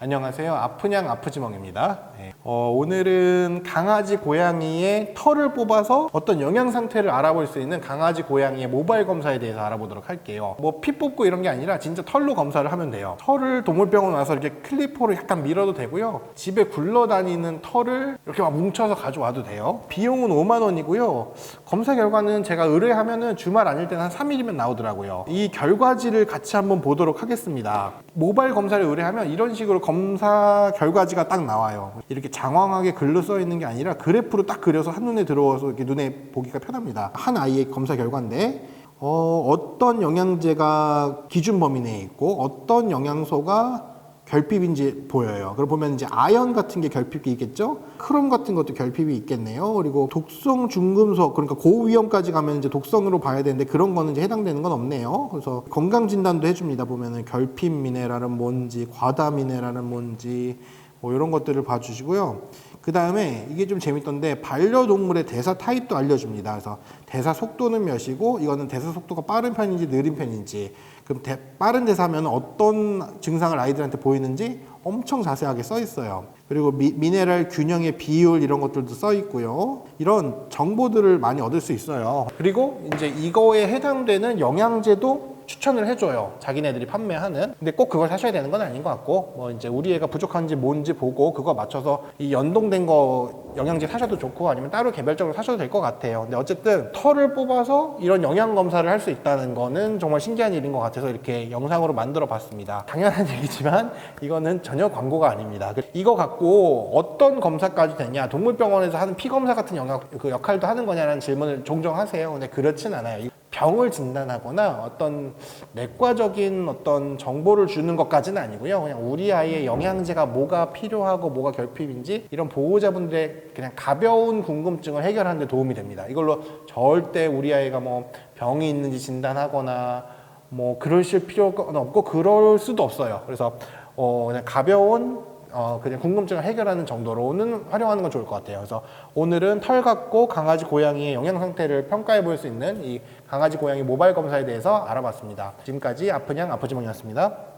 안녕하세요. 아프냥 아프지멍입니다. 네. 어, 오늘은 강아지, 고양이의 털을 뽑아서 어떤 영양 상태를 알아볼 수 있는 강아지, 고양이의 모바일 검사에 대해서 알아보도록 할게요. 뭐 피 뽑고 이런 게 아니라 진짜 털로 검사를 하면 돼요. 털을 동물병원 와서 이렇게 클리퍼로 약간 밀어도 되고요. 집에 굴러다니는 털을 이렇게 막 뭉쳐서 가져와도 돼요. 비용은 5만 원이고요. 검사 결과는 제가 의뢰하면은 주말 아닐 때는 한 3일이면 나오더라고요. 이 결과지를 같이 한번 보도록 하겠습니다. 모바일 검사를 의뢰하면 이런 식으로 검사 결과지가 딱 나와요. 이렇게 장황하게 글로 써 있는 게 아니라 그래프로 딱 그려서 한눈에 들어와서 이렇게 눈에 보기가 편합니다. 한 아이의 검사 결과인데 어, 어떤 영양제가 기준 범위 내에 있고 어떤 영양소가 결핍인지 보여요. 그걸 보면 이제 아연 같은 게 결핍이 있겠죠? 크롬 같은 것도 결핍이 있겠네요. 그리고 독성 중금속, 그러니까 고위험까지 가면 이제 독성으로 봐야 되는데 그런 거는 이제 해당되는 건 없네요. 그래서 건강 진단도 해줍니다. 보면은 결핍 미네랄은 뭔지, 과다 미네랄은 뭔지, 뭐 이런 것들을 봐주시고요. 그 다음에 이게 좀 재밌던데 반려동물의 대사 타입도 알려줍니다. 그래서 대사 속도는 몇이고 이거는 대사 속도가 빠른 편인지 느린 편인지 그럼 대- 빠른 대사면 어떤 증상을 아이들한테 보이는지 엄청 자세하게 써 있어요. 그리고 미, 미네랄 균형의 비율 이런 것들도 써 있고요. 이런 정보들을 많이 얻을 수 있어요. 그리고 이제 이거에 해당되는 영양제도 추천을 해줘요. 자기네들이 판매하는. 근데 꼭 그걸 사셔야 되는 건 아닌 것 같고, 뭐 이제 우리 애가 부족한지 뭔지 보고 그거 맞춰서 이 연동된 거 영양제 사셔도 좋고 아니면 따로 개별적으로 사셔도 될 것 같아요. 근데 어쨌든 털을 뽑아서 이런 영양 검사를 할 수 있다는 거는 정말 신기한 일인 것 같아서 이렇게 영상으로 만들어 봤습니다. 당연한 얘기지만 이거는 전혀 광고가 아닙니다. 이거 갖고 어떤 검사까지 되냐, 동물병원에서 하는 피 검사 같은 영역, 그 역할도 하는 거냐라는 질문을 종종 하세요. 근데 그렇진 않아요. 병을 진단하거나 어떤 내과적인 어떤 정보를 주는 것까지는 아니고요. 그냥 우리 아이의 영양제가 뭐가 필요하고 뭐가 결핍인지 이런 보호자분들의 그냥 가벼운 궁금증을 해결하는 데 도움이 됩니다. 이걸로 절대 우리 아이가 뭐 병이 있는지 진단하거나 뭐 그러실 필요가 없고 그럴 수도 없어요. 그래서 어 그냥 가벼운 어, 그냥 궁금증을 해결하는 정도로는 활용하는 건 좋을 것 같아요. 그래서 오늘은 털 갖고 강아지, 고양이의 영양 상태를 평가해 볼 수 있는 이 강아지, 고양이 모바일 검사에 대해서 알아봤습니다. 지금까지 아프냥 아프지몽이었습니다.